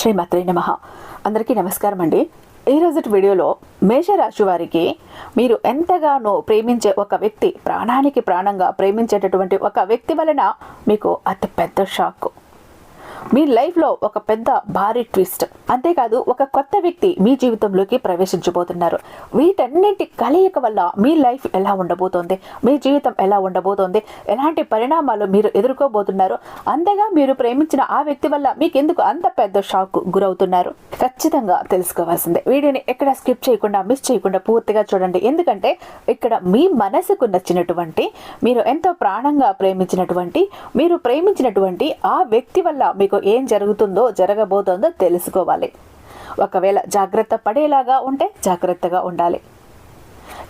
శ్రీమాత్రే నమ. అందరికీ నమస్కారం అండి. ఈరోజు వీడియోలో మేషరాశి వారికి మీరు ఎంతగానో ప్రేమించే ఒక వ్యక్తి ప్రాణానికి ప్రాణంగా ప్రేమించేటటువంటి ఒక వ్యక్తి వలన మీకు అతి పెద్ద షాక్. మీ లైఫ్లో ఒక పెద్ద భారీ ట్విస్ట్. అంతేకాదు ఒక కొత్త వ్యక్తి మీ జీవితంలోకి ప్రవేశించబోతున్నారు. వీటన్నింటి కలయిక వల్ల మీ లైఫ్ ఎలా ఉండబోతోంది? మీ జీవితం ఎలా ఉండబోతోంది? ఎలాంటి పరిణామాలు మీరు ఎదుర్కోబోతున్నారు? అంతగా మీరు ప్రేమించిన ఆ వ్యక్తి వల్ల మీకు ఎందుకు అంత పెద్ద షాక్ గురవుతున్నారు? ఖచ్చితంగా తెలుసుకోవాల్సిందే. వీడియోని ఎక్కడ స్కిప్ చేయకుండా మిస్ చేయకుండా పూర్తిగా చూడండి. ఎందుకంటే ఇక్కడ మీ మనసుకు నచ్చినటువంటి మీరు ఎంతో ప్రాణంగా ప్రేమించినటువంటి మీరు ప్రేమించినటువంటి ఆ వ్యక్తి వల్ల మీ మీకు ఏం జరుగుతుందో జరగబోతోందో తెలుసుకోవాలి. ఒకవేళ జాగ్రత్త పడేలాగా ఉంటే జాగ్రత్తగా ఉండాలి.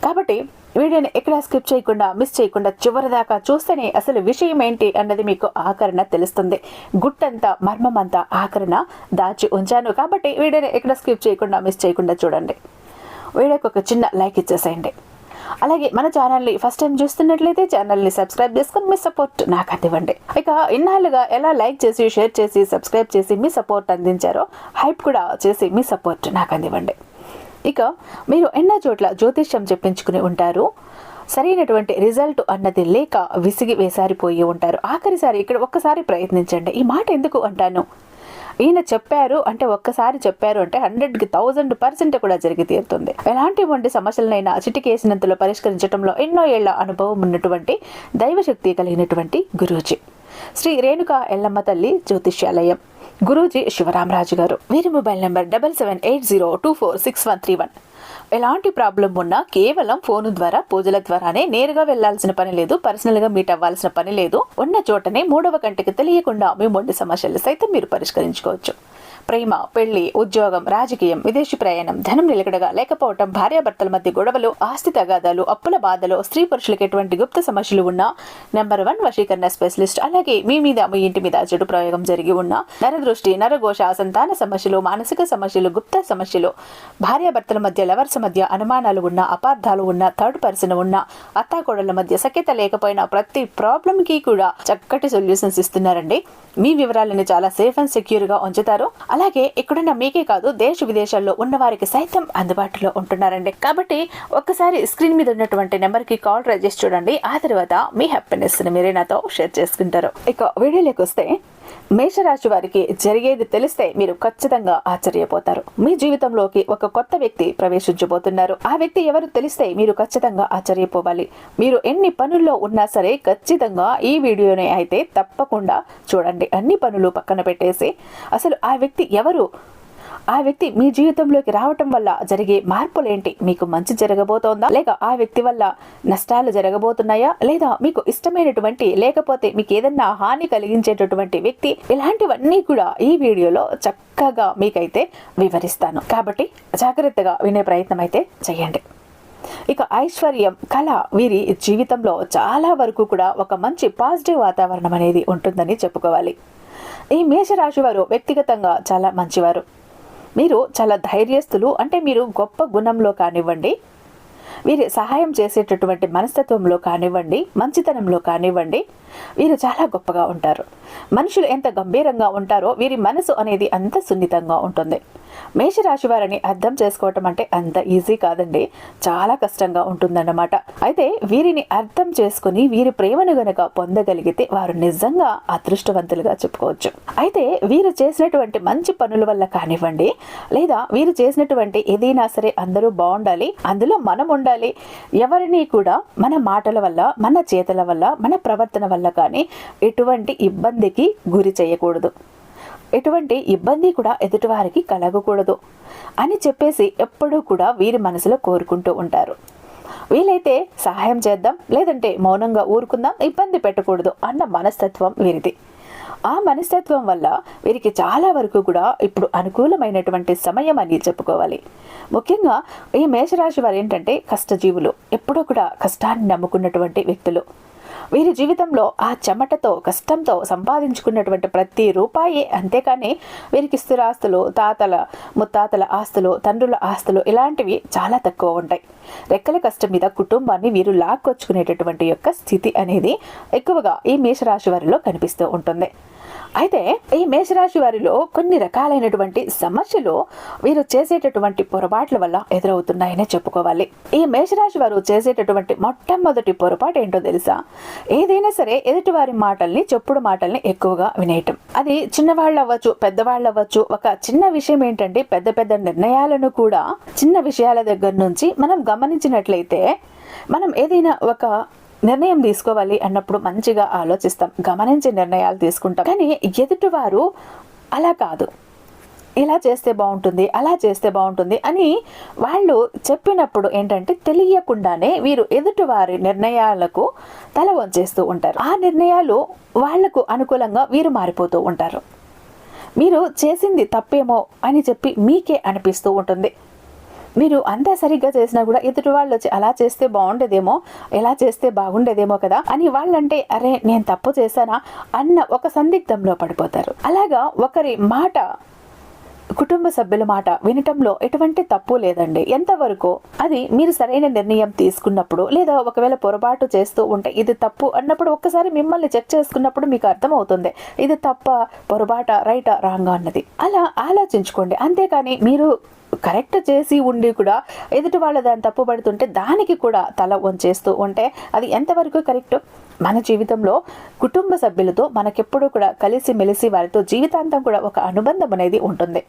కాబట్టి వీడియోని ఎక్కడ స్కిప్ చేయకుండా మిస్ చేయకుండా చివరి దాకా చూస్తేనే అసలు విషయం ఏంటి అన్నది మీకు ఆకరణ తెలుస్తుంది. గుట్టంతా మర్మమంతా ఆకరణ దాచి ఉంచాను కాబట్టి వీడియోని ఎక్కడ స్కిప్ చేయకుండా మిస్ చేయకుండా చూడండి. వీడియోకి ఒక చిన్న లైక్ ఇచ్చేసేయండి. అలాగే మన ఛానల్ని ఫస్ట్ టైం చూస్తున్నట్లయితే ఛానల్ని సబ్స్క్రైబ్ చేసుకొని మీ సపోర్ట్ నాకు అందివ్వండి ఇక ఇన్నాళ్ళుగా ఎలా లైక్ చేసి షేర్ చేసి సబ్స్క్రైబ్ చేసి మీ సపోర్ట్ అందించారో హైప్ కూడా చేసి మీ సపోర్ట్ నాకు అందివ్వండి ఇక మీరు ఎన్నో చోట్ల జ్యోతిష్యం చెప్పించుకుని ఉంటారు. సరైనటువంటి రిజల్ట్ అన్నది లేక విసిగి వేసారిపోయి ఉంటారు. ఆఖరిసారి ఇక్కడ ఒక్కసారి ప్రయత్నించండి. ఈ మాట ఎందుకు అంటాను? ఈయన చెప్పారు అంటే ఒక్కసారి చెప్పారు అంటే హండ్రెడ్కి థౌజండ్ పర్సెంట్ కూడా జరిగి తీరుతుంది. ఎలాంటి వంటి సమస్యలనైనా చిటికేసినంతలో పరిష్కరించడంలో ఎన్నో ఏళ్ళ అనుభవం ఉన్నటువంటి దైవశక్తి కలిగినటువంటి గురూజీ. శ్రీ రేణుక ఎల్లమ్మ తల్లి జ్యోతిష్యాలయం. గురూజీ శివరామరాజు గారు. వీరి mobile number double seven eight zero two four six one three one. ఎలాంటి ప్రాబ్లం ఉన్నా కేవలం ఫోన్ ద్వారా పూజల ద్వారానే నేరుగా వెళ్ళాల్సిన పని లేదు పర్సనల్గా మీట్ అవ్వాల్సిన పని లేదు. ఉన్న చోటనే మూడవ గంటకి తెలియకుండా మీ మొండి సమస్యలు సైతం మీరు పరిష్కరించుకోవచ్చు. ప్రేమ పెళ్ళి ఉద్యోగం రాజకీయం విదేశీ ప్రయాణం ధనం నిలకడగా లేకపోవటం భార్యాభర్తల మధ్య గొడవలు ఆస్తి తగాదాలు అప్పుల బాధలు స్త్రీ పురుషులకు ఎటువంటి గుప్త సమస్యలు ఉన్నా నెంబర్ వన్ వశీకరణ స్పెషలిస్ట్. అలాగే మీ మీద మీ ఇంటి మీద చెడు ప్రయోగం జరిగి ఉన్న నరదృష్టి నరఘోష సంతాన సమస్యలు మానసిక సమస్యలు గుప్త సమస్యలు భార్యాభర్తల మధ్య లవర్స్ మధ్య అనుమానాలు ఉన్న అపార్థాలు ఉన్న థర్డ్ పర్సన్ ఉన్న అత్తాకోడళ్ళ మధ్య సఖ్యత లేకపోయినా ప్రతి ప్రాబ్లం కి కూడా చక్కటి సొల్యూషన్స్ ఇస్తున్నారండి. మీ వివరాలను చాలా సేఫ్ అండ్ సెక్యూర్గా ఉంచుతారు. అలాగే ఇక్కడున్న మీకే కాదు దేశ విదేశాల్లో ఉన్న వారికి సైతం అందుబాటులో ఉంటున్నారండి. కాబట్టి ఒక్కసారి స్క్రీన్ మీద ఉన్నటువంటి నెంబర్కి కాల్ ట్రై చేసి చూడండి. ఆ తర్వాత మీ హ్యాపీనెస్ని మీరే నాతో షేర్ చేసుకుంటారు. ఇక వీడియోలోకి వస్తే మేషరాశి వారికి జరిగేది తెలిస్తే మీరు ఖచ్చితంగా ఆశ్చర్యపోతారు. మీ జీవితంలోకి ఒక కొత్త వ్యక్తి ప్రవేశించబోతున్నారు. ఆ వ్యక్తి ఎవరు తెలిస్తే మీరు ఖచ్చితంగా ఆశ్చర్యపోవాలి. మీరు ఎన్ని పనుల్లో ఉన్నా సరే ఖచ్చితంగా ఈ వీడియోని అయితే తప్పకుండా చూడండి. అన్ని పనులు పక్కన పెట్టేసి అసలు ఆ వ్యక్తి ఎవరు? ఆ వ్యక్తి మీ జీవితంలోకి రావటం వల్ల జరిగే మార్పులేంటి? మీకు మంచి జరగబోతోందా? లేక ఆ వ్యక్తి వల్ల నష్టాలు జరగబోతున్నాయా? లేదా మీకు ఇష్టమైనటువంటి లేకపోతే మీకు ఏదన్నా హాని కలిగించేటటువంటి వ్యక్తి? ఇలాంటివన్నీ కూడా ఈ వీడియోలో చక్కగా మీకైతే వివరిస్తాను. కాబట్టి జాగ్రత్తగా వినే ప్రయత్నం అయితే చేయండి. ఇక ఐశ్వర్యం కళ వీరి జీవితంలో చాలా వరకు కూడా ఒక మంచి పాజిటివ్ వాతావరణం అనేది ఉంటుందని చెప్పుకోవాలి. ఈ మేషరాశి వారు వ్యక్తిగతంగా చాలా మంచివారు. మీరు చాలా ధైర్యస్తులు అంటే మీరు గొప్ప గుణంలో కానివ్వండి వీరి సహాయం చేసేటటువంటి మనస్తత్వంలో కానివ్వండి మంచితనంలో కానివ్వండి వీరు చాలా గొప్పగా ఉంటారు. మనుషులు ఎంత గంభీరంగా ఉంటారో వీరి మనసు అనేది అంత సున్నితంగా ఉంటుంది. మేషరాశి వారిని అర్థం చేసుకోవటం అంటే అంత ఈజీ కాదండి. చాలా కష్టంగా ఉంటుందన్నమాట. అయితే వీరిని అర్థం చేసుకుని వీరి ప్రేమను గనక పొందగలిగితే వారు నిజంగా అదృష్టవంతులుగా చెప్పుకోవచ్చు. అయితే వీరు చేసినటువంటి మంచి పనుల వల్ల కానివ్వండి లేదా వీరు చేసినటువంటి ఏదైనా సరే అందరూ బాగుండాలి అందులో మనం ఉండాలి ఎవరిని కూడా మన మాటల వల్ల మన చేతల వల్ల మన ప్రవర్తన వల్ల కానీ ఎటువంటి ఇబ్బందికి గురి చేయకూడదు. ఎటువంటి ఇబ్బంది కూడా ఎదుటివారికి కలగకూడదు అని చెప్పేసి ఎప్పుడూ కూడా వీరి మనసులో కోరుకుంటూ ఉంటారు. వీలైతే సహాయం చేద్దాం లేదంటే మౌనంగా ఊరుకుందాం ఇబ్బంది పెట్టకూడదు అన్న మనస్తత్వం వీరిది. ఆ మనస్తత్వం వల్ల వీరికి చాలా వరకు కూడా ఇప్పుడు అనుకూలమైనటువంటి సమయం అని చెప్పుకోవాలి. ముఖ్యంగా ఈ మేషరాశి వారు ఏంటంటే కష్టజీవులు ఎప్పుడూ కూడా కష్టాన్ని నమ్ముకున్నటువంటి వ్యక్తులు. వీరి జీవితంలో ఆ చెమటతో కష్టంతో సంపాదించుకున్నటువంటి ప్రతి రూపాయి. అంతేకాని వీరికి స్థిరాస్తులు తాతల ముత్తాతల ఆస్తులు తండ్రుల ఆస్తులు ఇలాంటివి చాలా తక్కువ ఉంటాయి. రెక్కల కష్టం మీద కుటుంబాన్ని వీరు లాక్కొచ్చుకునేటటువంటి యొక్క స్థితి అనేది ఎక్కువగా ఈ మేషరాశి వారిలో కనిపిస్తూ ఉంటుంది. అయితే ఈ మేషరాశి వారిలో కొన్ని రకాలైనటువంటి సమస్యలు వీరు చేసేటటువంటి పొరపాట్ల వల్ల ఎదురవుతున్నాయనే చెప్పుకోవాలి. ఈ మేషరాశి వారు చేసేటటువంటి మొట్టమొదటి పొరపాటు ఏంటో తెలుసా? ఏదైనా సరే ఎదుటివారి మాటల్ని చెప్పుడు మాటల్ని ఎక్కువగా వినేయటం. అది చిన్నవాళ్ళు అవ్వచ్చు పెద్దవాళ్ళు అవ్వచ్చు ఒక చిన్న విషయం ఏంటంటే పెద్ద పెద్ద నిర్ణయాలను కూడా చిన్న విషయాల దగ్గర నుంచి మనం గమనించినట్లయితే మనం ఏదైనా ఒక నిర్ణయం తీసుకోవాలి అన్నప్పుడు మంచిగా ఆలోచిస్తాం గమనించి నిర్ణయాలు తీసుకుంటాం. కానీ ఎదుటివారు అలా కాదు. ఇలా చేస్తే బాగుంటుంది అలా చేస్తే బాగుంటుంది అని వాళ్ళు చెప్పినప్పుడు ఏంటంటే తెలియకుండానే వీరు ఎదుటివారి నిర్ణయాలకు తల వంచేస్తూ ఉంటారు. ఆ నిర్ణయాలు వాళ్ళకు అనుకూలంగా వీరు మారిపోతూ ఉంటారు. మీరు చేసింది తప్పేమో అని చెప్పి మీకే అనిపిస్తూ ఉంటుంది. మీరు అంతా సరిగ్గా చేసినా కూడా ఎదుటి వాళ్ళు వచ్చి అలా చేస్తే బాగుండేదేమో ఎలా చేస్తే బాగుండేదేమో కదా అని వాళ్ళంటే అరే నేను తప్పు చేశానా? అన్న ఒక సందిగ్ధంలో పడిపోతారు. అలాగా ఒకరి మాట కుటుంబ సభ్యుల మాట వినటంలో ఎటువంటి తప్పు లేదండి. ఎంతవరకు అది మీరు సరైన నిర్ణయం తీసుకున్నప్పుడు లేదా ఒకవేళ పొరపాటు చేస్తూ ఉంటే ఇది తప్పు అన్నప్పుడు ఒక్కసారి మిమ్మల్ని చెక్ చేసుకున్నప్పుడు మీకు అర్థమవుతుంది. ఇది తప్ప పొరపాట రైటా రాంగా అన్నది. అలా ఆలోచించుకోండి. అంతేకాని మీరు కరెక్ట్ చేసి ఉండి కూడా ఎదుటి వాళ్ళ దాన్ని తప్పుపడుతుంటే దానికి కూడా తల వంచేస్తూ ఉంటే అది ఎంతవరకు కరెక్ట్? మన జీవితంలో కుటుంబ సభ్యులతో మనకెప్పుడు కూడా కలిసి మెలిసి వారితో జీవితాంతం కూడా ఒక అనుబంధం అనేది ఉంటుంది.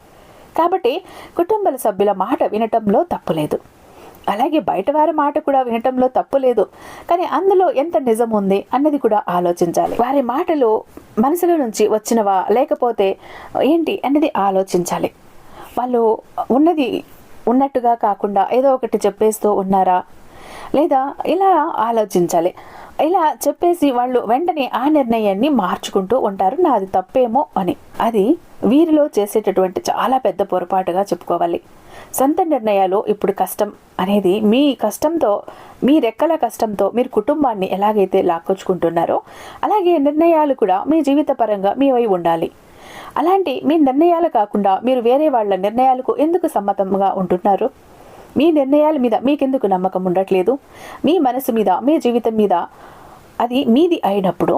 కాబట్టి కుటుంబ సభ్యుల మాట వినటంలో తప్పు లేదు. అలాగే బయట వారి మాట కూడా వినటంలో తప్పు లేదు. కానీ అందులో ఎంత నిజం ఉంది అన్నది కూడా ఆలోచించాలి. వారి మాటలు మనసులో నుంచి వచ్చినవా లేకపోతే ఏంటి అన్నది ఆలోచించాలి. వాళ్ళు ఉన్నది ఉన్నట్టుగా కాకుండా ఏదో ఒకటి చెప్పేస్తూ ఉన్నారా? లేదా ఇలా ఆలోచించాలి. ఇలా చెప్పేసి వాళ్ళు వెంటనే ఆ నిర్ణయాన్ని మార్చుకుంటూ ఉంటారు. నాది తప్పేమో అని. అది వీరిలో చేసేటటువంటి చాలా పెద్ద పొరపాటుగా చెప్పుకోవాలి. సొంత నిర్ణయాలు ఇప్పుడు కష్టం అనేది మీ కష్టంతో మీ రెక్కల కష్టంతో మీరు కుటుంబాన్ని ఎలాగైతే లాక్కొచ్చుకుంటున్నారో అలాగే నిర్ణయాలు కూడా మీ జీవిత పరంగా మీ వై ఉండాలి. అలాంటి మీ నిర్ణయాలు కాకుండా మీరు వేరే వాళ్ళ నిర్ణయాలకు ఎందుకు సమ్మతంగా ఉంటున్నారు? మీ నిర్ణయాల మీద మీకెందుకు నమ్మకం ఉండట్లేదు? మీ మనసు మీద మీ జీవితం మీద అది మీది అయినప్పుడు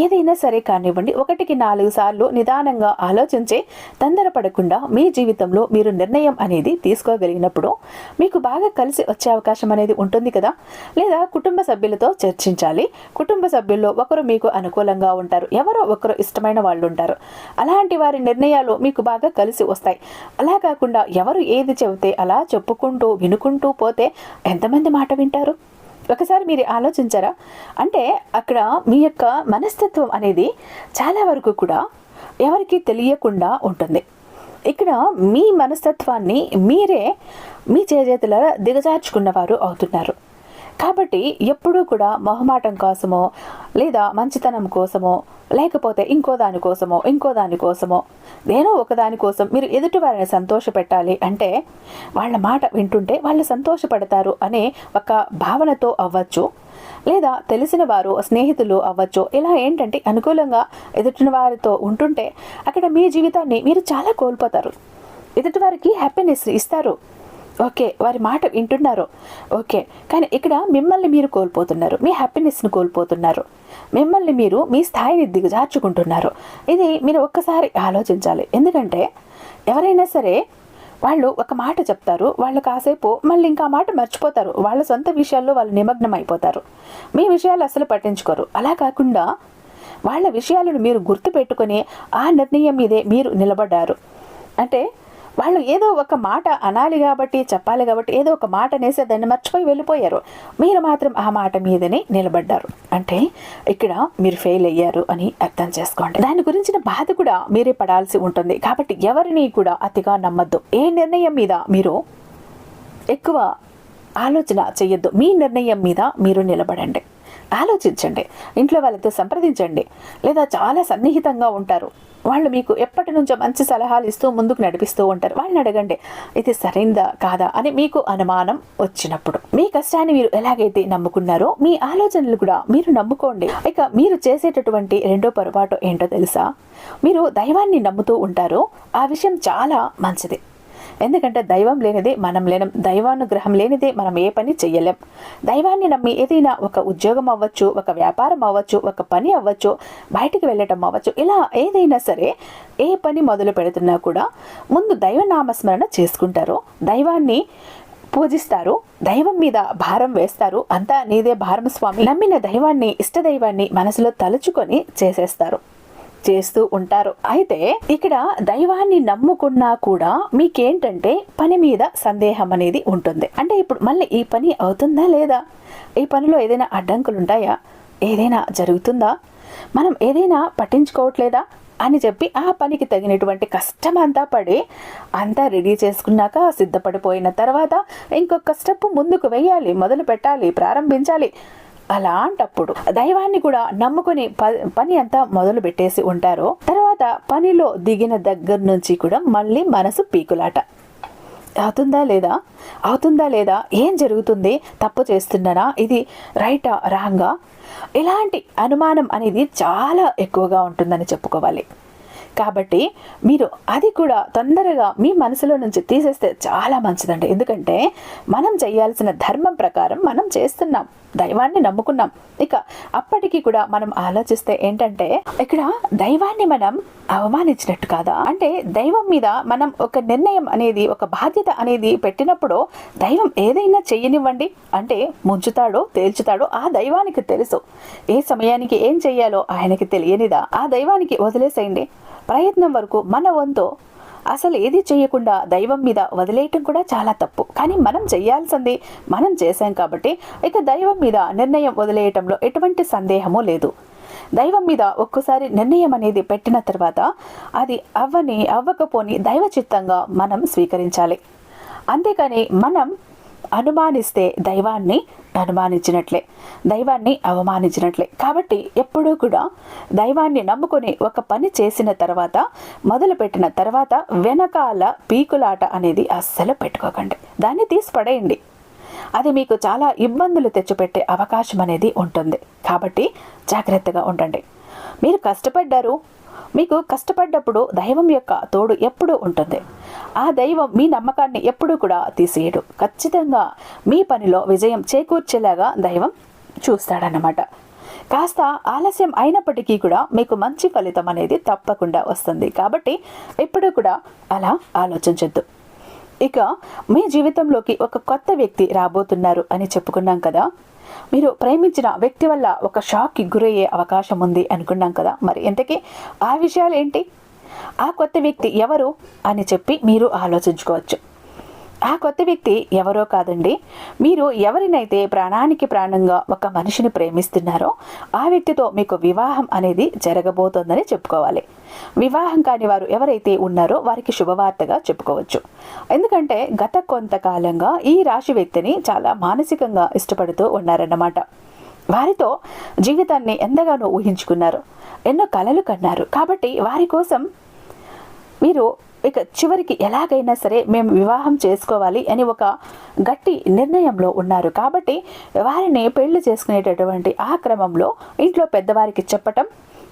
ఏదైనా సరే కానివ్వండి ఒకటికి నాలుగు సార్లు నిదానంగా ఆలోచించే తొందరపడకుండా మీ జీవితంలో మీరు నిర్ణయం అనేది తీసుకోగలిగినప్పుడు మీకు బాగా కలిసి వచ్చే అవకాశం అనేది ఉంటుంది కదా. లేదా కుటుంబ సభ్యులతో చర్చించాలి. కుటుంబ సభ్యుల్లో ఒకరు మీకు అనుకూలంగా ఉంటారు. ఎవరో ఒకరు ఇష్టమైన వాళ్ళు ఉంటారు. అలాంటి వారి నిర్ణయాలు మీకు బాగా కలిసి వస్తాయి. అలా కాకుండా ఎవరు ఏది చెబితే అలా చెప్పుకుంటూ వినుకుంటూ పోతే ఎంతమంది మాట వింటారు? ఒకసారి మీరు ఆలోచించారా? అంటే అక్కడ మీ యొక్క మనస్తత్వం అనేది చాలా వరకు కూడా ఎవరికి తెలియకుండా ఉంటుంది. ఇక్కడ మీ మనస్తత్వాన్ని మీరే మీ చేజేతుల దిగజార్చుకున్నవారు అవుతున్నారు. కాబట్టి ఎప్పుడూ కూడా మొహమాటం కోసమో లేదా మంచితనం కోసమో లేకపోతే ఇంకో దాని కోసమో ఇంకో దాని కోసమో దేనో ఒకదాని కోసం మీరు ఎదుటి వారిని సంతోషపెట్టాలి అంటే వాళ్ళ మాట వింటుంటే వాళ్ళు సంతోషపడతారు అనే ఒక భావనతో అవ్వచ్చు లేదా తెలిసిన వారు స్నేహితులు అవ్వచ్చు. ఇలా ఏంటంటే అనుకూలంగా ఎదుటిన వారితో ఉంటుంటే అక్కడ మీ జీవితాన్ని మీరు చాలా కోల్పోతారు. ఎదుటి వారికి హ్యాపీనెస్ ఇస్తారు. ఓకే వారి మాట వింటున్నారు. ఓకే కానీ ఇక్కడ మిమ్మల్ని మీరు కోల్పోతున్నారు. మీ హ్యాపీనెస్ని కోల్పోతున్నారు. మిమ్మల్ని మీరు మీ స్థాయిని దిగజార్చుకుంటున్నారు. ఇది మీరు ఒక్కసారి ఆలోచించాలి. ఎందుకంటే ఎవరైనా సరే వాళ్ళు ఒక మాట చెప్తారు వాళ్ళు కాసేపు మళ్ళీ ఇంకా మాట మర్చిపోతారు. వాళ్ళ సొంత విషయాల్లో వాళ్ళు నిమగ్నం అయిపోతారు. మీ విషయాలు అసలు పట్టించుకోరు. అలా కాకుండా వాళ్ళ విషయాలను మీరు గుర్తుపెట్టుకొని ఆ నిర్ణయం మీదే మీరు నిలబడ్డారు. అంటే వాళ్ళు ఏదో ఒక మాట అనాలి కాబట్టి చెప్పాలి కాబట్టి ఏదో ఒక మాట అనేసి దాన్ని మర్చిపోయి వెళ్ళిపోయారు. మీరు మాత్రం ఆ మాట మీదనే నిలబడ్డారు. అంటే ఇక్కడ మీరు ఫెయిల్ అయ్యారు అని అర్థం చేసుకోండి. దాని గురించిన బాధ కూడా మీరే పడాల్సి ఉంటుంది. కాబట్టి ఎవరిని కూడా అతిగా నమ్మద్దు. ఏ నిర్ణయం మీద మీరు ఎక్కువ ఆలోచన చేయొద్దు. మీ నిర్ణయం మీద మీరు నిలబడండి. ఆలోచించండి. ఇంట్లో వాళ్ళతో సంప్రదించండి. లేదా చాలా సన్నిహితంగా ఉంటారు. వాళ్ళు మీకు ఎప్పటి నుంచో మంచి సలహాలు ఇస్తూ ముందుకు నడిపిస్తూ ఉంటారు. వాళ్ళని అడగండి ఇది సరైందా కాదా? అని మీకు అనుమానం వచ్చినప్పుడు. మీ కష్టాన్ని మీరు ఎలాగైతే నమ్ముకున్నారో మీ ఆలోచనలు కూడా మీరు నమ్ముకోండి. ఇక మీరు చేసేటటువంటి రెండో పొరపాటు ఏంటో తెలుసా? మీరు దైవాన్ని నమ్ముతూ ఉంటారో. ఆ విషయం చాలా మంచిది. ఎందుకంటే దైవం లేనిదే మనం లేనం. దైవానుగ్రహం లేనిదే మనం ఏ పని చెయ్యలేం. దైవాన్ని నమ్మి ఏదైనా ఒక ఉద్యోగం అవ్వచ్చు ఒక వ్యాపారం అవ్వచ్చు ఒక పని అవ్వచ్చు బయటికి వెళ్ళటం అవ్వచ్చు ఇలా ఏదైనా సరే ఏ పని మొదలు పెడుతున్నా కూడా ముందు దైవనామస్మరణ చేసుకుంటారు. దైవాన్ని పూజిస్తారు. దైవం మీద భారం వేస్తారు. అంతా నీదే భారం స్వామి నమ్మిన దైవాన్ని ఇష్ట దైవాన్ని మనసులో తలుచుకొని చేసేస్తారు. చేస్తూ ఉంటారు. అయితే ఇక్కడ దైవాన్ని నమ్ముకున్నా కూడా మీకేంటంటే పని మీద సందేహం అనేది ఉంటుంది. అంటే ఇప్పుడు మళ్ళీ ఈ పని అవుతుందా లేదా? ఈ పనిలో ఏదైనా అడ్డంకులు ఉంటాయా? ఏదైనా జరుగుతుందా? మనం ఏదైనా పట్టించుకోవట్లేదా? అని చెప్పి ఆ పనికి తగినటువంటి కష్టం అంతా పడి అంతా రెడీ చేసుకున్నాక సిద్ధపడిపోయిన తర్వాత ఇంకొక స్టెప్ ముందుకు వెయ్యాలి మొదలు పెట్టాలి ప్రారంభించాలి. అలాంటప్పుడు దైవాన్ని కూడా నమ్ముకుని పని అంతా మొదలు పెట్టేసి ఉంటారో. తర్వాత పనిలో దిగిన దగ్గర నుంచి కూడా మళ్ళీ మనసు పీకులాట. అవుతుందా లేదా? అవుతుందా లేదా? ఏం జరుగుతుంది? తప్పు చేస్తున్నారా ఇది రైటా? రాంగా? ఇలాంటి అనుమానం అనేది చాలా ఎక్కువగా ఉంటుందని చెప్పుకోవాలి. కాబట్టి మీరు అది కూడా తొందరగా మీ మనసులో నుంచి తీసేస్తే చాలా మంచిదండి. ఎందుకంటే మనం చేయాల్సిన ధర్మం ప్రకారం మనం చేస్తున్నాం. దైవాన్ని నమ్ముకున్నాం. ఇక అప్పటికి కూడా మనం ఆలోచిస్తే ఏంటంటే ఇక్కడ దైవాన్ని మనం అవమానించినట్టు కాదా? అంటే దైవం మీద మనం ఒక నిర్ణయం అనేది ఒక బాధ్యత అనేది పెట్టినప్పుడు దైవం ఏదైనా చెయ్యనివ్వండి అంటే ముంచుతాడో తేల్చుతాడో ఆ దైవానికి తెలుసు. ఏ సమయానికి ఏం చెయ్యాలో ఆయనకి తెలియనిదా? ఆ దైవానికి వదిలేసేయండి. ప్రయత్నం వరకు మన వంతు అసలు ఏది చేయకుండా దైవం మీద వదిలేయటం కూడా చాలా తప్పు. కానీ మనం చేయాల్సింది మనం చేశాం కాబట్టి ఇక దైవం మీద నిర్ణయం వదిలేయటంలో ఎటువంటి సందేహము లేదు. దైవం మీద ఒక్కసారి నిర్ణయం అనేది పెట్టిన తర్వాత అది అవ్వని అవ్వకపోని దైవ చిత్తంగా మనం స్వీకరించాలి. అంతేకాని మనం అనుమానిస్తే దైవాన్ని అనుమానించినట్లే. దైవాన్ని అవమానించినట్లే. కాబట్టి ఎప్పుడూ కూడా దైవాన్ని నమ్ముకొని ఒక పని చేసిన తర్వాత మొదలుపెట్టిన తర్వాత వెనకాల పీకులాట అనేది అస్సలు పెట్టుకోకండి. దాన్ని తీసి పడేయండి. అది మీకు చాలా ఇబ్బందులు తెచ్చిపెట్టే అవకాశం అనేది ఉంటుంది. కాబట్టి జాగ్రత్తగా ఉండండి. మీరు కష్టపడ్డారు మీకు కష్టపడ్డప్పుడు దైవం యొక్క తోడు ఎప్పుడూ ఉంటుంది. ఆ దైవం మీ నమ్మకాన్ని ఎప్పుడూ కూడా తీసేయడు. ఖచ్చితంగా మీ పనిలో విజయం చేకూర్చేలాగా దైవం చూస్తాడన్నమాట. కాస్త ఆలస్యం అయినప్పటికీ కూడా మీకు మంచి ఫలితం అనేది తప్పకుండా వస్తుంది. కాబట్టి ఎప్పుడూ కూడా అలా ఆలోచించద్దు. ఇక మీ జీవితంలోకి ఒక కొత్త వ్యక్తి రాబోతున్నారు అని చెప్పుకున్నాం కదా. మీరు ప్రేమించిన వ్యక్తి వల్ల ఒక షాక్కి గురయ్యే అవకాశం ఉంది అనుకున్నాం కదా. మరి ఇంతకీ ఆ విషయాలు ఏంటి? ఆ కొత్త వ్యక్తి ఎవరు అని చెప్పి మీరు ఆలోచించుకోవచ్చు. ఆ కొత్త వ్యక్తి ఎవరో కాదండి. మీరు ఎవరినైతే ప్రాణానికి ప్రాణంగా ఒక మనిషిని ప్రేమిస్తున్నారో ఆ వ్యక్తితో మీకు వివాహం అనేది జరగబోతోందని చెప్పుకోవాలి. వివాహం కాని వారు ఎవరైతే ఉన్నారో వారికి శుభవార్తగా చెప్పుకోవచ్చు. ఎందుకంటే గత కొంతకాలంగా ఈ రాశి వ్యక్తిని చాలా మానసికంగా ఇష్టపడుతూ ఉన్నారన్నమాట. వారితో జీవితాన్ని ఎంతగానో ఊహించుకున్నారు. ఎన్నో కలలు కన్నారు. కాబట్టి వారి కోసం మీరు ఇక చివరికి ఎలాగైనా సరే మేము వివాహం చేసుకోవాలి అని ఒక గట్టి నిర్ణయంలో ఉన్నారు. కాబట్టి వారిని పెళ్ళి చేసుకునేటటువంటి ఆ క్రమంలో ఇంట్లో పెద్దవారికి చెప్పటం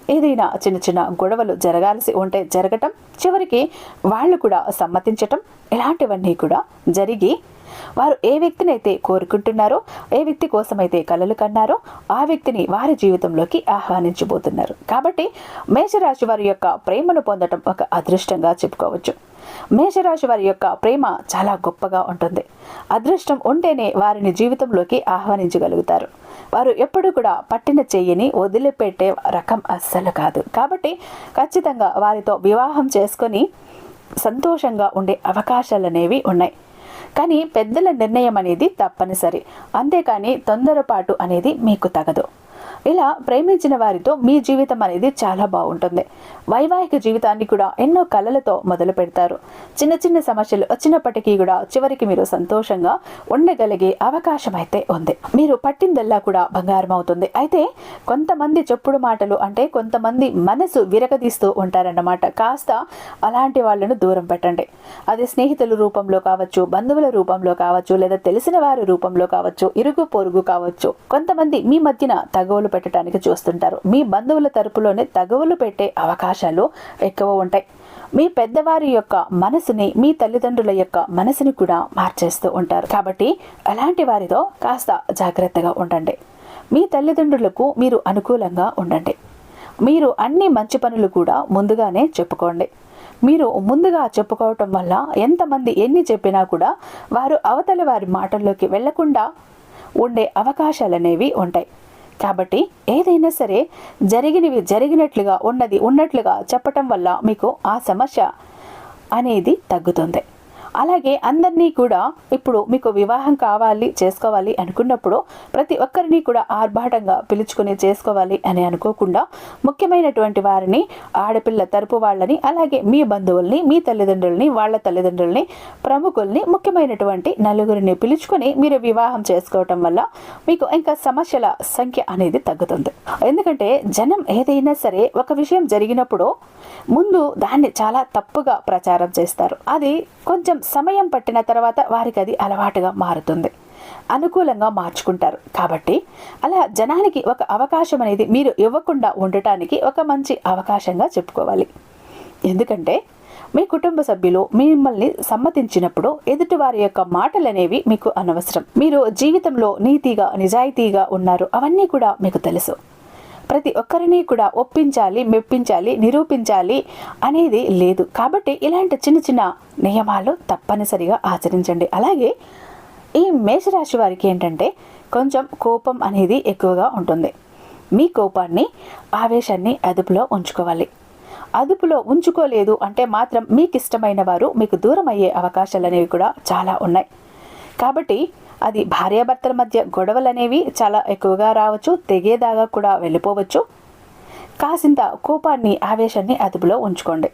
ఏదైనా చిన్న చిన్న గొడవలు జరగాల్సి ఉంటే జరగటం చివరికి వాళ్ళు కూడా సమ్మతించటం ఇలాంటివన్నీ కూడా జరిగి వారు ఏ వ్యక్తిని అయితే కోరుకుంటున్నారో ఏ వ్యక్తి కోసమైతే కలలు కన్నారో ఆ వ్యక్తిని వారి జీవితంలోకి ఆహ్వానించబోతున్నారు. కాబట్టి మేషరాశి వారి యొక్క ప్రేమను పొందడం ఒక అదృష్టంగా చెప్పుకోవచ్చు. మేషరాశి వారి యొక్క ప్రేమ చాలా గొప్పగా ఉంటుంది. అదృష్టం ఉంటేనే వారిని జీవితంలోకి ఆహ్వానించగలుగుతారు. వారు ఎప్పుడు కూడా పట్టిన చెయ్యిని వదిలిపెట్టే రకం అస్సలు కాదు. కాబట్టి ఖచ్చితంగా వారితో వివాహం చేసుకొని సంతోషంగా ఉండే అవకాశాలు అనేవి ఉన్నాయి. కానీ పెద్దల నిర్ణయం అనేది తప్పనిసరి. అంతేకాని తొందరపాటు అనేది మీకు తగదు. ఇలా ప్రేమించిన వారితో మీ జీవితం అనేది చాలా బాగుంటుంది. వైవాహిక జీవితాన్ని కూడా ఎన్నో కళలతో మొదలు పెడతారు. చిన్న చిన్న సమస్యలు వచ్చినప్పటికీ కూడా చివరికి మీరు సంతోషంగా ఉండగలిగే అవకాశం అయితే ఉంది. మీరు పట్టిందల్లా కూడా బంగారం అవుతుంది. అయితే కొంతమంది చెప్పుడు మాటలు అంటే కొంతమంది మనసు విరగదీస్తూ ఉంటారన్నమాట. కాస్త అలాంటి వాళ్ళను దూరం పెట్టండి. అది స్నేహితుల రూపంలో కావచ్చు బంధువుల రూపంలో కావచ్చు లేదా తెలిసిన వారి రూపంలో కావచ్చు ఇరుగు పొరుగు కావచ్చు. కొంతమంది మీ మధ్యన తగవులు పెట్టడానికి చూస్తుంటారు. మీ బంధువుల తరపులోనే తగవులు పెట్టే అవకాశాలు ఎక్కువ ఉంటాయి. మీ పెద్దవారి యొక్క మనసుని మీ తల్లిదండ్రుల యొక్క మనసుని కూడా మార్చేస్తూ ఉంటారు. కాబట్టి అలాంటి వారితో కాస్త జాగ్రత్తగా ఉండండి. మీ తల్లిదండ్రులకు మీరు అనుకూలంగా ఉండండి. మీరు అన్ని మంచి పనులు కూడా ముందుగానే చెప్పుకోండి. మీరు ముందుగా చెప్పుకోవటం వల్ల ఎంతమంది ఎన్ని చెప్పినా కూడా వారు అవతల వారి మాటల్లోకి వెళ్ళకుండా ఉండే అవకాశాలు అనేవి ఉంటాయి. కాబట్టి ఏదైనా సరే జరిగినవి జరిగినట్లుగా ఉన్నది ఉన్నట్లుగా చెప్పటం వల్ల మీకు ఆ సమస్య అనేది తగ్గుతుంది. అలాగే అందరినీ కూడా ఇప్పుడు మీకు వివాహం కావాలి చేసుకోవాలి అనుకున్నప్పుడు ప్రతి ఒక్కరిని కూడా ఆర్భాటంగా పిలుచుకుని చేసుకోవాలి అని అనుకోకుండా ముఖ్యమైనటువంటి వారిని ఆడపిల్ల తరపు వాళ్ళని అలాగే మీ బంధువుల్ని మీ తల్లిదండ్రుల్ని వాళ్ళ తల్లిదండ్రుల్ని ప్రముఖుల్ని ముఖ్యమైనటువంటి నలుగురిని పిలుచుకొని మీరు వివాహం చేసుకోవటం వల్ల మీకు ఇంకా సమస్యల సంఖ్య అనేది తగ్గుతుంది. ఎందుకంటే జనం ఏదైనా సరే ఒక విషయం జరిగినప్పుడు ముందు దాన్ని చాలా తప్పుగా ప్రచారం చేస్తారు. అది కొంచెం సమయం పట్టిన తర్వాత వారికి అది అలవాటుగా మారుతుంది. అనుకూలంగా మార్చుకుంటారు. కాబట్టి అలా జనానికి ఒక అవకాశం అనేది మీరు ఇవ్వకుండా ఉండటానికి ఒక మంచి అవకాశంగా చెప్పుకోవాలి. ఎందుకంటే మీ కుటుంబ సభ్యులు మిమ్మల్ని సమ్మతించినప్పుడు ఎదుటివారి యొక్క మాటలు అనేవి మీకు అనవసరం. మీరు జీవితంలో నీతిగా నిజాయితీగా ఉన్నారు. అవన్నీ కూడా మీకు తెలుసు. ప్రతి ఒక్కరిని కూడా ఒప్పించాలి మెప్పించాలి నిరూపించాలి అనేది లేదు. కాబట్టి ఇలాంటి చిన్న చిన్న నియమాలు తప్పనిసరిగా ఆచరించండి. అలాగే ఈ మేషరాశి వారికి ఏంటంటే కొంచెం కోపం అనేది ఎక్కువగా ఉంటుంది. మీ కోపాన్ని ఆవేశాన్ని అదుపులో ఉంచుకోవాలి. అదుపులో ఉంచుకోలేదు అంటే మాత్రం మీకు ఇష్టమైన వారు మీకు దూరం అయ్యే అవకాశాలు అనేవి కూడా చాలా ఉన్నాయి. కాబట్టి అది భార్యాభర్తల మధ్య గొడవలు అనేవి చాలా ఎక్కువగా రావచ్చు తెగేదాగా కూడా వెళ్ళిపోవచ్చు. కాసింత కోపాన్ని ఆవేశాన్ని అదుపులో ఉంచుకోండి.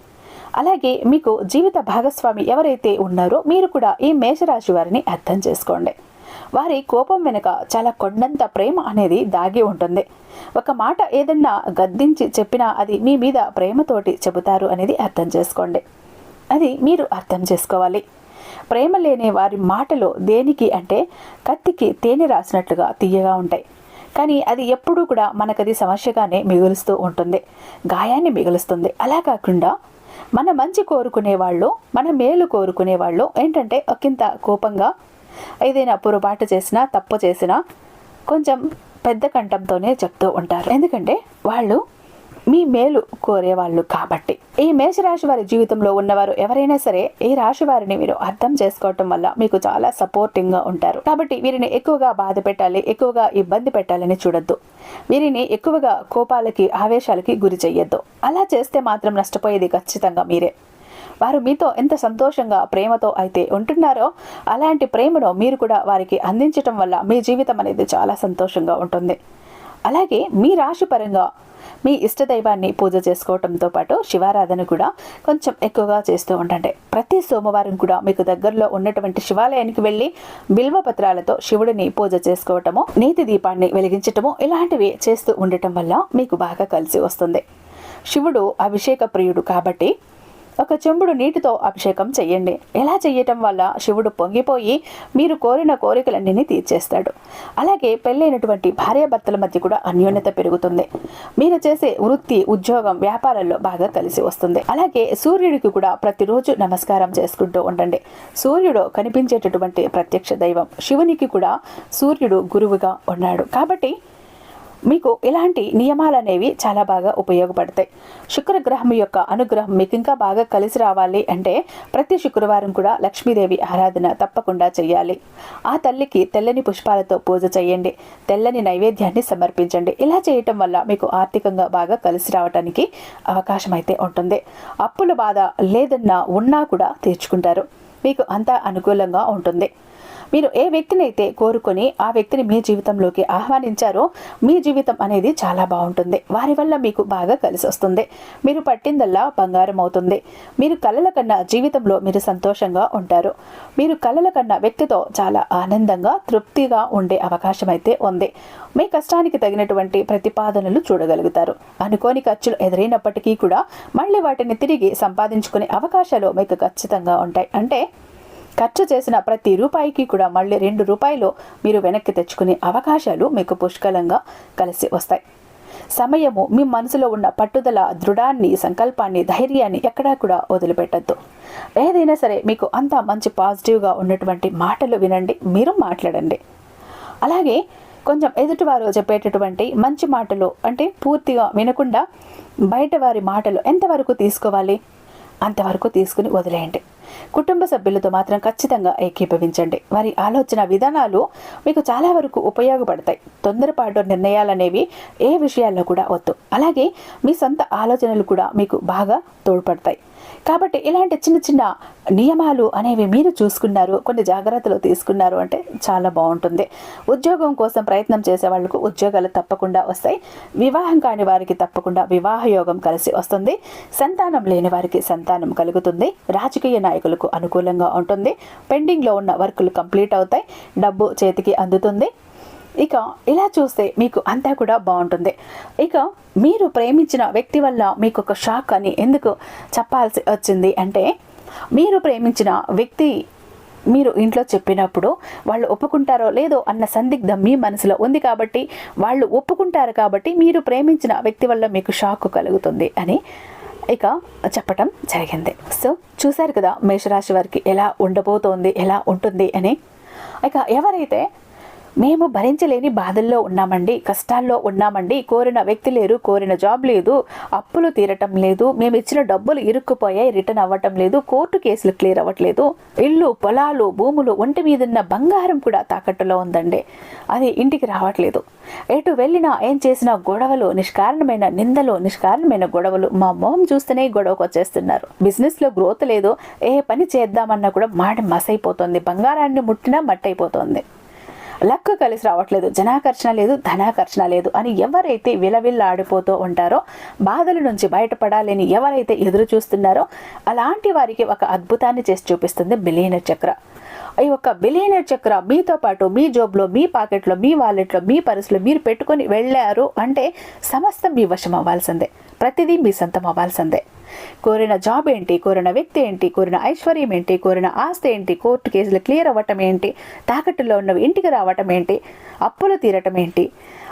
అలాగే మీకు జీవిత భాగస్వామి ఎవరైతే ఉన్నారో మీరు కూడా ఈ మేషరాశి వారిని అర్థం చేసుకోండి. వారి కోపం వెనుక చాలా కొండంత ప్రేమ అనేది దాగి ఉంటుంది. ఒక మాట ఏదన్నా గద్దించి చెప్పినా అది మీ మీద ప్రేమతోటి చెబుతారు అనేది అర్థం చేసుకోండి. అది మీరు అర్థం చేసుకోవాలి. ప్రేమ లేని వారి మాటలు దేనికి అంటే కత్తికి తేనె రాసినట్లుగా తీయగా ఉంటాయి. కానీ అది ఎప్పుడూ కూడా మనకది సమస్యగానే మిగులుస్తూ ఉంటుంది. గాయాన్ని మిగులుస్తుంది. అలా కాకుండా మన మంచి కోరుకునే వాళ్ళు మన మేలు కోరుకునే వాళ్ళు ఏంటంటే ఒకంత కోపంగా ఏదైనా పొరపాటు చేసినా తప్పు చేసినా కొంచెం పెద్ద కంఠంతోనే చెప్తూ ఉంటారు. ఎందుకంటే వాళ్ళు మీ మేలు కోరేవాళ్ళు కాబట్టి. ఈ మేషరాశి వారి జీవితంలో ఉన్నవారు ఎవరైనా సరే ఈ రాశి వారిని మీరు అర్థం చేసుకోవటం వల్ల మీకు చాలా సపోర్టింగ్గా ఉంటారు. కాబట్టి వీరిని ఎక్కువగా బాధ పెట్టాలి ఎక్కువగా ఇబ్బంది పెట్టాలని చూడొద్దు. వీరిని ఎక్కువగా కోపాలకి ఆవేశాలకి గురి చెయ్యొద్దు. అలా చేస్తే మాత్రం నష్టపోయేది ఖచ్చితంగా మీరే. వారు మీతో ఎంత సంతోషంగా ప్రేమతో అయితే ఉంటున్నారో అలాంటి ప్రేమను మీరు కూడా వారికి అందించటం వల్ల మీ జీవితం అనేది చాలా సంతోషంగా ఉంటుంది. అలాగే మీ రాశి పరంగా మీ ఇష్టదైవాన్ని పూజ చేసుకోవటంతో పాటు శివారాధన కూడా కొంచెం ఎక్కువగా చేస్తూ ఉండండి. ప్రతి సోమవారం కూడా మీకు దగ్గరలో ఉన్నటువంటి శివాలయానికి వెళ్ళి బిల్వ పత్రాలతో శివుడిని పూజ చేసుకోవటము నీతి దీపాన్ని వెలిగించటము ఇలాంటివి చేస్తూ ఉండటం వల్ల మీకు బాగా కలిసి వస్తుంది. శివుడు అభిషేక ప్రియుడు కాబట్టి ఒక చెంబుడు నీటితో అభిషేకం చెయ్యండి. ఎలా చెయ్యటం వల్ల శివుడు పొంగిపోయి మీరు కోరిన కోరికలన్నీ తీర్చేస్తాడు. అలాగే పెళ్ళైనటువంటి భార్యాభర్తల మధ్య కూడా అన్యోన్యత పెరుగుతుంది. మీరు చేసే వృత్తి ఉద్యోగం వ్యాపారాల్లో బాగా కలిసి వస్తుంది. అలాగే సూర్యుడికి కూడా ప్రతిరోజు నమస్కారం చేసుకుంటూ ఉండండి. సూర్యుడు కనిపించేటటువంటి ప్రత్యక్ష దైవం శివునికి కూడా సూర్యుడు గురువుగా ఉన్నాడు. కాబట్టి మీకు ఇలాంటి నియమాలు అనేవి చాలా బాగా ఉపయోగపడతాయి. శుక్రగ్రహం యొక్క అనుగ్రహం మీకు ఇంకా బాగా కలిసి రావాలి అంటే ప్రతి శుక్రవారం కూడా లక్ష్మీదేవి ఆరాధన తప్పకుండా చేయాలి. ఆ తల్లికి తెల్లని పుష్పాలతో పూజ చేయండి. తెల్లని నైవేద్యాన్ని సమర్పించండి. ఇలా చేయటం వల్ల మీకు ఆర్థికంగా బాగా కలిసి రావడానికి అవకాశం అయితే ఉంటుంది. అప్పుల బాధ లేదన్నా ఉన్నా కూడా తీర్చుకుంటారు. మీకు అంతా అనుకూలంగా ఉంటుంది. మీరు ఏ వ్యక్తిని అయితే కోరుకొని ఆ వ్యక్తిని మీ జీవితంలోకి ఆహ్వానించారో మీ జీవితం అనేది చాలా బాగుంటుంది. వారి వల్ల మీకు బాగా కలిసి వస్తుంది. మీరు పట్టిందల్లా బంగారం అవుతుంది. మీరు కళల కన్నా జీవితంలో మీరు సంతోషంగా ఉంటారు. మీరు కళల కన్నా వ్యక్తితో చాలా ఆనందంగా తృప్తిగా ఉండే అవకాశం అయితే ఉంది. మీ కష్టానికి తగినటువంటి ప్రతిపాదనలు చూడగలుగుతారు. అనుకోని ఖర్చులు ఎదురైనప్పటికీ కూడా మళ్ళీ వాటిని తిరిగి సంపాదించుకునే అవకాశాలు మీకు ఖచ్చితంగా ఉంటాయి. అంటే ఖర్చు చేసిన ప్రతి రూపాయికి కూడా మళ్ళీ రెండు రూపాయలు మీరు వెనక్కి తెచ్చుకునే అవకాశాలు మీకు పుష్కలంగా కలిసి వస్తాయి. సమయము మీ మనసులో ఉన్న పట్టుదల దృఢాన్ని సంకల్పాన్ని ధైర్యాన్ని ఎక్కడా కూడా వదిలిపెట్టద్దు. ఏదైనా సరే మీకు అంత మంచి పాజిటివ్గా ఉన్నటువంటి మాటలు వినండి మీరు మాట్లాడండి. అలాగే కొంచెం ఎదుటివారు చెప్పేటటువంటి మంచి మాటలు అంటే పూర్తిగా వినకుండా బయట వారి మాటలు ఎంతవరకు తీసుకోవాలి? అంతవరకు తీసుకుని వదిలేయండి. కుటుంబ సభ్యులతో మాత్రం ఖచ్చితంగా ఏకీభవించండి. వారి ఆలోచన విధానాలు మీకు చాలా వరకు ఉపయోగపడతాయి. తొందరపాటు నిర్ణయాలు అనేవి ఏ విషయాల్లో కూడా వద్దు. అలాగే మీ సొంత ఆలోచనలు కూడా మీకు బాగా తోడ్పడతాయి. కాబట్టి ఇలాంటి చిన్న చిన్న నియమాలు అనేవి మీరు చూసుకున్నారు కొన్ని జాగ్రత్తలు తీసుకున్నారు అంటే చాలా బాగుంటుంది. ఉద్యోగం కోసం ప్రయత్నం చేసే వాళ్ళకు ఉద్యోగాలు తప్పకుండా వస్తాయి. వివాహం కాని వారికి తప్పకుండా వివాహ యోగం కలిసి వస్తుంది. సంతానం లేని వారికి సంతానం కలుగుతుంది. రాజకీయ నాయకులకు అనుకూలంగా ఉంటుంది. పెండింగ్లో ఉన్న వర్కులు కంప్లీట్ అవుతాయి. డబ్బు చేతికి అందుతుంది. ఇక ఇలా చూస్తే మీకు అంతా కూడా బాగుంటుంది. ఇక మీరు ప్రేమించిన వ్యక్తి వల్ల మీకు ఒక షాక్ అని ఎందుకు చెప్పాల్సి వచ్చింది అంటే మీరు ప్రేమించిన వ్యక్తి మీరు ఇంట్లో చెప్పినప్పుడు వాళ్ళు ఒప్పుకుంటారో లేదో అన్న సందిగ్ధం మీ మనసులో ఉంది కాబట్టి వాళ్ళు ఒప్పుకుంటారు కాబట్టి మీరు ప్రేమించిన వ్యక్తి వల్ల మీకు షాక్ కలుగుతుంది అని ఇక చెప్పటం జరిగింది. సో చూశారు కదా మేషరాశి వారికి ఎలా ఉండబోతోంది ఎలా ఉంటుంది అని? ఇక ఎవరైతే మేము భరించలేని బాధల్లో ఉన్నామండి కష్టాల్లో ఉన్నామండి. కోరిన వ్యక్తి లేరు కోరిన జాబ్ లేదు అప్పులు తీరటం లేదు మేము ఇచ్చిన డబ్బులు ఇరుక్కుపోయాయి రిటర్న్ అవ్వటం లేదు కోర్టు కేసులు క్లియర్ అవ్వట్లేదు. ఇల్లు పొలాలు భూములు ఒంటి మీదున్న బంగారం కూడా తాకట్టులో ఉందండి. అది ఇంటికి రావట్లేదు. ఎటు వెళ్ళినా ఏం చేసినా గొడవలు నిష్కారణమైన నిందలు నిష్కారణమైన గొడవలు. మా మొహం చూస్తేనే గొడవకు వచ్చేస్తున్నారు. బిజినెస్లో గ్రోత్ లేదు ఏ పని చేద్దామన్నా కూడా మాడి మసైపోతుంది. బంగారాన్ని ముట్టినా మట్టయిపోతుంది లక్ కలిసి రావట్లేదు జనాకర్షణ లేదు ధనాకర్షణ లేదు అని ఎవరైతే విలవిల్లాడిపోతూ ఉంటారో బాధల నుంచి బయటపడాలని ఎవరైతే ఎదురు చూస్తున్నారో అలాంటి వారికి ఒక అద్భుతాన్ని చేసి చూపిస్తుంది బిలియనర్ చక్ర. ఈ యొక్క బిలియనర్ చక్ర మీతో పాటు మీ జోబ్లో మీ పాకెట్లో మీ వాలెట్లో మీ పర్సులో మీరు పెట్టుకొని వెళ్ళారు అంటే సమస్తం మీ వశం అవ్వాల్సిందే. ప్రతిదీ మీ సొంతం అవ్వాల్సిందే. కోరిన జాబ్ ఏంటి? కోరిన వ్యక్తి ఏంటి? కోరిన ఐశ్వర్యం ఏంటి? కోరిన ఆస్తి ఏంటి? కోర్టు కేసులు క్లియర్ అవ్వటం ఏంటి? తాకట్టులో ఉన్నవి ఇంటికి రావటం ఏంటి? అప్పులు తీరటం ఏంటి?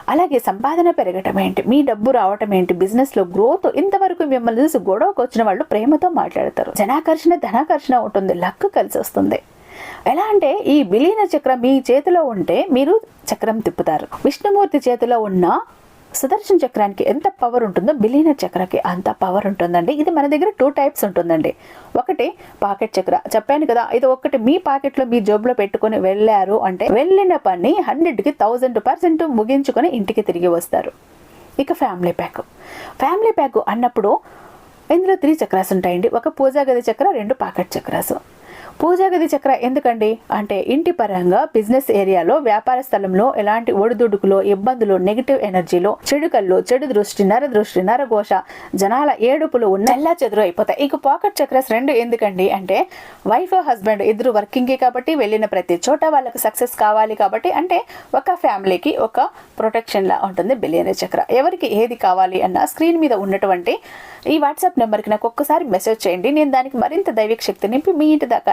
అలాగే సంపాదన పెరగటం ఏంటి? మీ డబ్బు రావటం ఏంటి? బిజినెస్లో గ్రోత్ ఇంతవరకు మిమ్మల్ని చూసి గొడవకు వచ్చిన వాళ్ళు ప్రేమతో మాట్లాడతారు. జనాకర్షణ ధనాకర్షణ ఉంటుంది. లక్ కలిసి వస్తుంది. ఎలా అంటే ఈ విలీన చక్రం మీ చేతిలో ఉంటే మీరు చక్రం తిప్పుతారు. విష్ణుమూర్తి చేతిలో ఉన్న సుదర్శన చక్రానికి ఎంత పవర్ ఉంటుందో బిలీన చక్రకి అంత పవర్ ఉంటుందండి. ఇది మన దగ్గర టూ టైప్స్ ఉంటుందండి. ఒకటి పాకెట్ చక్ర. చెప్పాను కదా ఇది ఒకటి మీ పాకెట్లో మీ జోబులో పెట్టుకుని వెళ్ళారు అంటే వెళ్ళిన పని హండ్రెడ్కి థౌజండ్ పర్సెంట్ ముగించుకొని ఇంటికి తిరిగి వస్తారు. ఇక ఫ్యామిలీ ప్యాక్ ఫ్యామిలీ ప్యాక్ అన్నప్పుడు ఇందులో త్రీ చక్రాస్ ఉంటాయండి. ఒక పూజా గది చక్ర రెండు పాకెట్ చక్రాసు. పూజా గది చక్ర ఎందుకండి? అంటే ఇంటి పరంగా బిజినెస్ ఏరియాలో వ్యాపార స్థలంలో ఎలాంటి ఒడిదుడుకులో ఇబ్బందులు నెగిటివ్ ఎనర్జీలో చెడు కళ్ళు చెడు దృష్టి నర దృష్టి నరఘోష జనాల ఏడుపులు ఉన్న ఎలా చెదురు అయిపోతాయి. ఇక పాకెట్ చక్రస్ రెండు ఎందుకండి? అంటే వైఫ్ హస్బెండ్ ఇద్దరు వర్కింగ్ కాబట్టి వెళ్ళిన ప్రతి చోట వాళ్ళకి సక్సెస్ కావాలి కాబట్టి అంటే ఒక ఫ్యామిలీకి ఒక ప్రొటెక్షన్ లా ఉంటుంది బిలియనరీ చక్ర. ఎవరికి ఏది కావాలి అన్న స్క్రీన్ మీద ఉన్నటువంటి ఈ వాట్సాప్ నెంబర్కి నాకు ఒక్కసారి మెసేజ్ చేయండి. నేను దానికి మరింత దైవిక శక్తి నింపి మీ ఇంటి దాకా